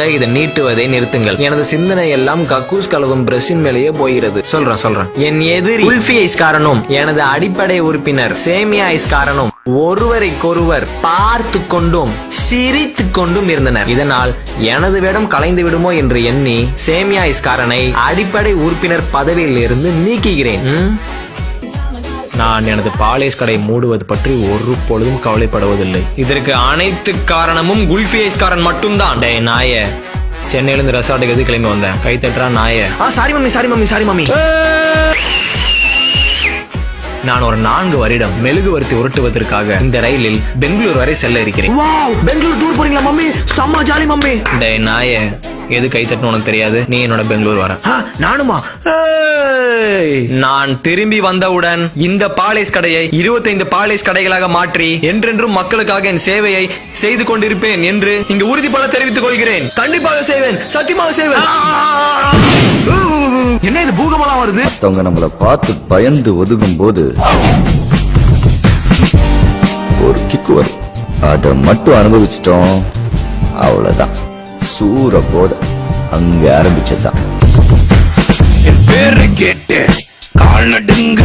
இதை நீட்டுவதை நிறுத்துங்கள். எனது சிந்தனை எல்லாம் கக்கூஸ் கலவும் பிரஷின் மேலேயே போகிறது. சொல்றேன் சொல்றேன். என் எதிரி குல்ஃபி ஐஸ் காரனும் எனது அடிப்படை உறுப்பினர் சேமியா ஐஸ் காரனும் ஒருவரைக்கொருவர் பார்த்து கொண்டும் சிரித்து கொண்டும் இருந்தனர். இதனால் எனது வேடம் கலைந்து விடுமோ என்று எண்ணி சேமியா ஐஸ்காரனை அடிப்படை உறுப்பினர் பதவியில் இருந்து நீக்குகிறேன் நான் எனது பாலேஸ் கடை மூடுவது பற்றி ஒரு பொழுதும் கவலைப்படுவதில்லை. இதற்கு அனைத்து காரணமும் குல்ஃபி ஐஸ்காரன் மட்டும்தான். டேய் நாய. சென்னையில இருந்து ரெசார்ட்டுக்கு எது கிளம்பி வந்தேன்? கை தட்டுறா நாய. ஆ sorry mummy sorry mummy sorry mummy. நான் ஒரு நான்கு வருடம் மெழுகு வர்த்தி உருட்டுவதற்காக இந்த ரயிலில் பெங்களூர் வரை செல்ல இருக்கிறேன். வாவ் பெங்களூர் டூர் போறீங்களா மம்மி? செம்ம ஜாலி மம்மி. டேய் நாய. எது கை தட்டணும் உனக்கு தெரியாது? நீ என்னோட பெங்களூர் வர. நானுமா. நான் திரும்பி வந்தவுடன் இந்த பாலேஸ் கடையை 25 பாலேஸ் கடைகளாக மாற்றி என்றென்றும் மக்களுக்காக என் சேவையை செய்து கொண்டிருப்பேன் என்று இங்கு உறுதிப்பட தெரிவித்துக் கொள்கிறேன். கண்டிப்பாக செய்வேன் சத்தியமாக செய்வேன். என்ன இது பூகமெல்லாம் வருது? மத்தவங்க நம்மள பார்த்து பயந்து ஒதுங்கும் போது ஒரு கிக்கு வரும். அதை மட்டும் அனுபவிச்சிட்டோம். அவ்வளவுதான். சூற போத அங்க ஆரம்பிச்சதுதான். நடுங்க